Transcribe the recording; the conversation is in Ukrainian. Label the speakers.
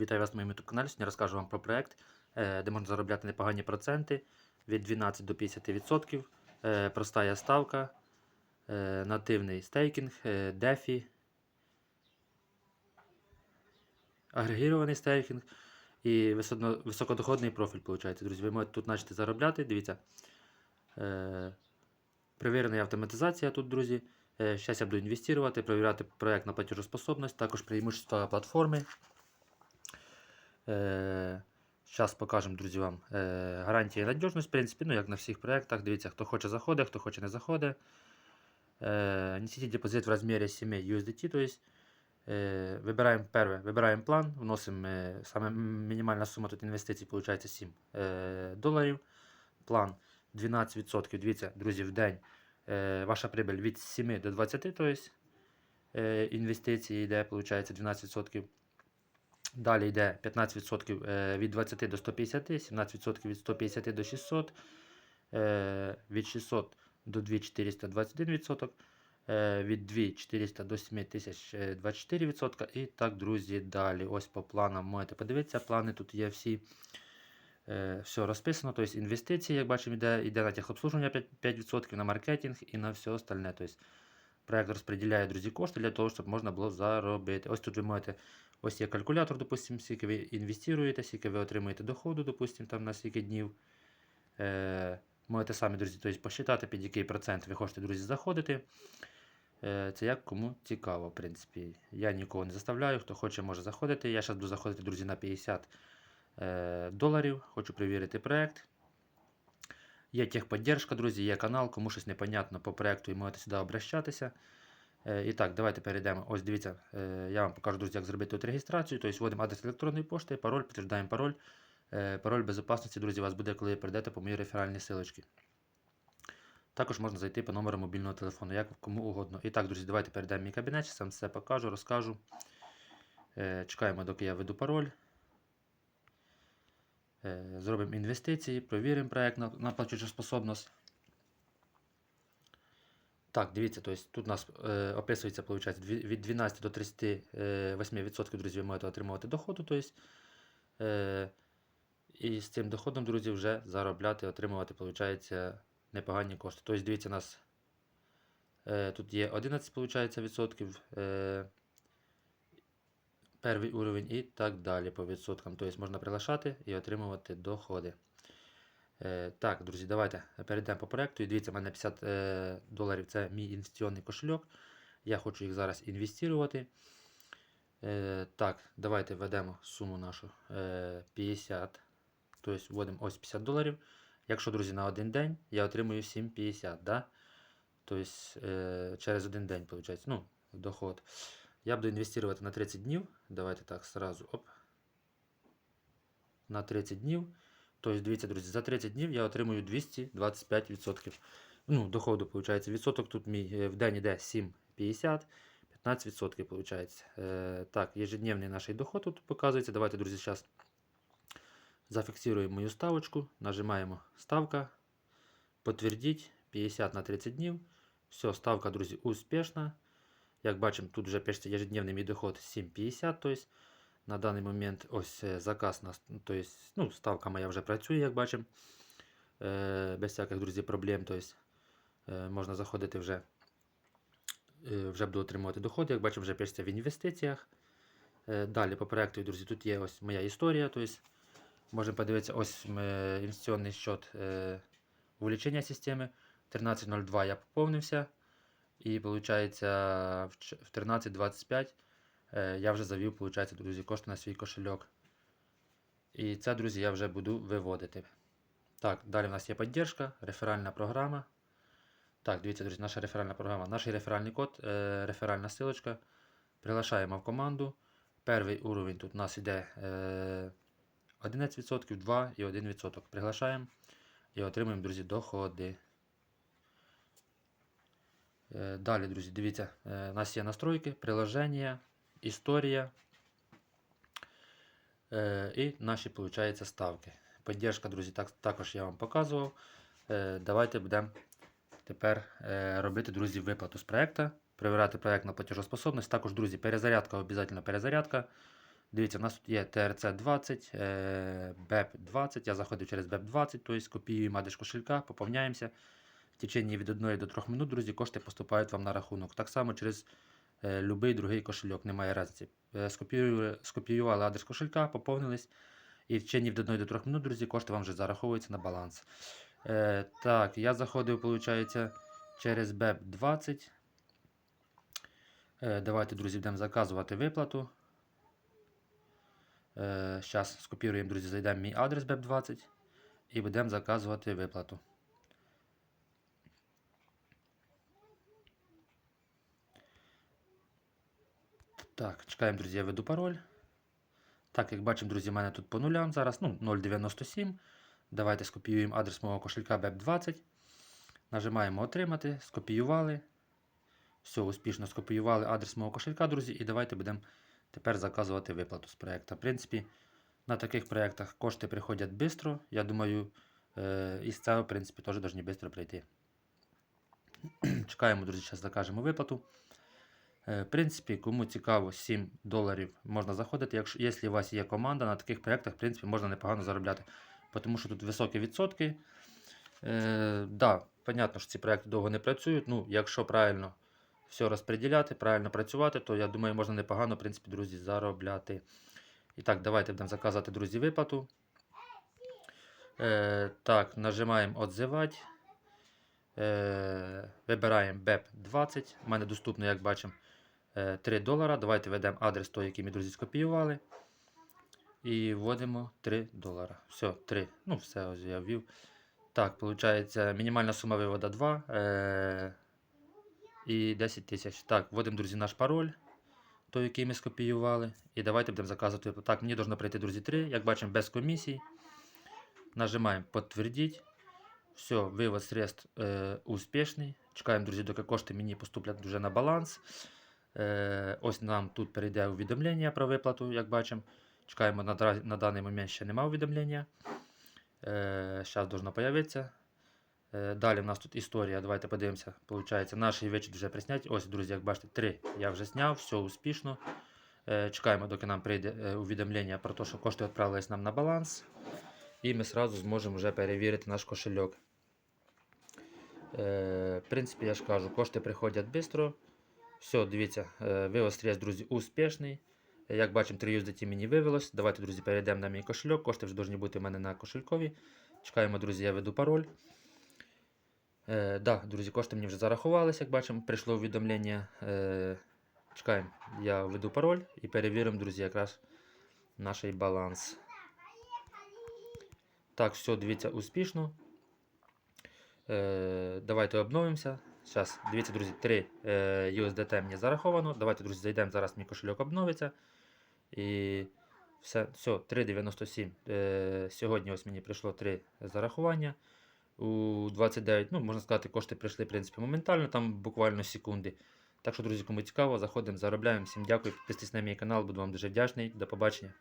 Speaker 1: Вітаю вас на моєму youtube каналі. Сьогодні розкажу вам про проект, е, де можна заробляти непогані проценти від 12 до 50%. Е, Проста ставка, е, нативний стейкінг, DeFi, агрегірований стейкінг і високодоходний профіль. Виходить. Друзі, ви можете тут почати заробляти. Дивіться. Перевірена автоматизація тут, друзі. Зараз я буду інвестувати, перевіряти проект на платежоспособність, також преимущества платформи. Зараз покажемо, друзі, вам е, гарантія і надіжність, в принципі, ну, як на всіх проєктах. Дивіться, хто хоче заходить, хто хоче не заходить. Е, Несите депозит в розмірі 7 USDT, то е, вибираємо перше, вибираємо план, вносимо е, саме мінімальна сума тут інвестицій, виходить 7 е, доларів. План 12%. Дивіться, друзі, в день е, ваша прибыль від 7 до 20, то е, інвестиції йде, виходить 12%. Далі йде 15% е, від 20 до 150, 17% від 150 до 600, е, від 600 до 2400 21%, е, від 2400 до 7000 е, 24%. І так, друзі, далі. Ось по планам можете подивитися. Плани тут є всі. Е, Все розписано, тобто інвестиції, як бачимо, йде, йде на техобслуживання 5%, 5% на маркетинг і на все остальне. Тобто проект розподіляє, друзі, кошти для того, щоб можна було заробити. Ось тут ви можете Ось є калькулятор, допустимо, скільки ви інвестуєте, скільки ви отримуєте доходу, допустимо, там на скільки днів. Е, можете самі, друзі, тобто, посчитати, під який процент ви хочете, друзі, заходити. Е, це як кому цікаво, в принципі. Я нікого не заставляю, хто хоче, може заходити. Я зараз буду заходити, друзі, на 50 е, доларів. Хочу перевірити проект. Є техподдержка, друзі, є канал, кому щось непонятно по проекту і можете сюди обращатися. Е, І так, давайте перейдемо. Ось дивіться, е, я вам покажу, друзі, як зробити тут реєстрацію. Тобто вводимо адрес електронної пошти, пароль, підтверджуємо пароль. Е, Пароль безпечності, друзі, у вас буде, коли перейдете по моїй реферальній силочці. Також можна зайти по номеру мобільного телефону, як кому угодно. І так, друзі, давайте перейдемо в мій кабінет, сам все покажу, розкажу. Чекаємо, доки я веду пароль. Е, Зробимо інвестиції, провіримо проект на, на платежоспособність. Так, дивіться, то есть тут у нас е, описується, виходить, від 12 до 38%, друзі, ви можете отримувати доходу. То есть, е, і з цим доходом, друзі, вже заробляти, отримувати, виходить, непогані кошти. Тобто, дивіться, у нас е, тут є 11, виходить, відсотків, е, перший уровень і так далі по відсоткам. Тобто можна приглашати і отримувати доходи. Е, Так, друзі, давайте перейдемо по проекту. І дивіться, в мене 50 е, доларів це мій інвестиційний кошельок. Я хочу їх зараз інвестувати. Е, Так, давайте введемо суму нашу е, 50. Тобто вводимо ось 50 доларів. Якщо, друзі, на один день я отримую 7,50. Да? Тобто е, через один день, виходить, ну, доход. Я буду інвестувати на 30 днів. Давайте так, сразу. Оп. На 30 днів. Тобто, дивіться, друзі, за 30 днів я отримую 225%. Ну, доходу, виходить. Відсоток тут мій е, в день йде 7,50, 15% виходить. Е, так, ежедневний наш доход тут показується. Давайте, друзі, зараз зафіксуємо мою ставочку. Нажимаємо ставка. Подтвердіть 50 на 30 днів. Все, ставка, друзі, успішна. Як бачимо, тут вже пишеться ежедневний мій доход 7,50. Тобто, на даний момент ось е, заказ на то есть, ну, ставка моя вже працює, як бачимо. Е, без всяких, друзі, проблем. Тобто, можна заходити вже, вже буду отримувати доходи. Як бачимо, вже пишеться в інвестиціях. Далі по проекту, друзі, тут є ось моя історія. Тобто, можемо подивитися, ось інвестиційний счет увеличення системи. 13.02 я поповнився. І виходить, в 13.25 е, я вже завів, виходить, друзі, кошти на свій кошельок. І це, друзі, я вже буду виводити. Так, далі в нас є підтримка, реферальна програма. Так, дивіться, друзі, наша реферальна програма, наш реферальний код, е, реферальна силочка. Приглашаємо в команду. Перший уровень тут у нас йде е, 11%, 2 і 1%. Приглашаємо і отримуємо, друзі, доходи. Е, Далі, друзі, дивіться, е, у нас є настройки, приложення, історія е, і наші, виходить, ставки. Поддержка, друзі, так, також я вам показував. Давайте будемо тепер робити, друзі, виплату з проекту, перевіряти проект на платежоспособність. Також, друзі, перезарядка, обов'язково перезарядка. Дивіться, у нас тут є TRC20, е, BEP20. Я заходив через BEP20, тобто копіюємо адрес кошелька, поповняємося. В течение від 1 до 3 минут, друзі, кошти поступають вам на рахунок. Так само через е, будь-який другий кошельок, немає різниці. Е, скопіювали, адрес кошелька, поповнились. І в течение від 1 до 3 минут, друзі, кошти вам вже зараховуються на баланс. Е, так, я заходив, виходить, через BEP20. Е, давайте, друзі, будемо заказувати виплату. Зараз скопіруємо, друзі, зайдемо мій адрес BEP20 і будемо заказувати виплату. Так, чекаємо, друзі, я веду пароль. Так, як бачимо, друзі, в мене тут по нулям зараз, ну, 0,97. Давайте скопіюємо адрес мого кошелька BEP20. Нажимаємо Отримати, скопіювали. Все, успішно скопіювали адрес мого кошелька, друзі, і давайте будемо тепер заказувати виплату з проєкту. В принципі, на таких проєктах кошти приходять швидко. Я думаю, е, із цього, в принципі, теж повинні швидко прийти. Чекаємо, друзі, зараз закажемо виплату. Е, В принципі, кому цікаво, 7 доларів можна заходити. Якщо, якщо у вас є команда, на таких проєктах, в принципі, можна непогано заробляти. Тому що тут високі відсотки. Е, да, що ці проєкти довго не працюють. Ну, якщо правильно все розподіляти, правильно працювати, то я думаю, можна непогано, в принципі, друзі, заробляти. І так, давайте будемо заказати, друзі, виплату. Е, так, нажимаємо «Отзивати». Е, вибираємо BEP20. У мене доступно, як бачимо, 3 долара. Давайте введемо адрес той, який ми, друзі, скопіювали. І вводимо 3 долара. Все, 3. Ну, все, ось я ввів. Так, виходить, мінімальна сума виводу 2. Е, і 10 тисяч. Так, вводимо, друзі, наш пароль, той, який ми скопіювали. І давайте будемо заказувати. Так, мені должно прийти, друзі, 3. Як бачимо, без комісій. Нажимаємо «Подтвердить». Все, вивод средств е, успішний. Чекаємо, друзі, доки кошти мені поступлять вже на баланс. Е, ось нам тут перейде увідомлення про виплату, як бачимо. Чекаємо, на, на даний момент ще немає увідомлення. Е, Зараз должно появитися. Е, Далі в нас тут історія. Давайте подивимося. Получається, наш вечір вже присняті. Ось, друзі, як бачите, 3 я вже зняв, все успішно. Е, Чекаємо, доки нам прийде е, увідомлення про те, що кошти відправились нам на баланс. І ми сразу зможемо вже перевірити наш кошельок. Е, в принципі, я ж кажу, кошти приходять швидко. Все, дивіться, е, вивод средств, друзі, успішний. Як бачимо, 3 USDT мені вивелось. Давайте, друзі, перейдемо на мій кошельок. Кошти вже повинні бути в мене на кошелькові. Чекаємо, друзі, я веду пароль. Е, да, друзі, кошти мені вже зарахувалися, як бачимо, прийшло увідомлення. Е, чекаємо, я веду пароль і перевіримо, друзі, якраз наш баланс. Так, все, дивіться, успішно. Е, давайте обновимося. Зараз, дивіться, друзі, 3 е, USDT мені зараховано. Давайте, друзі, зайдемо, зараз мій кошельок обновиться. І все, все 3,97. Е, сьогодні ось мені прийшло 3 зарахування. У 29, ну, можна сказати, кошти прийшли, в принципі, моментально, там буквально секунди. Так що, друзі, кому цікаво, заходимо, заробляємо. Всім дякую, підписуйтесь на мій канал, буду вам дуже вдячний. До побачення.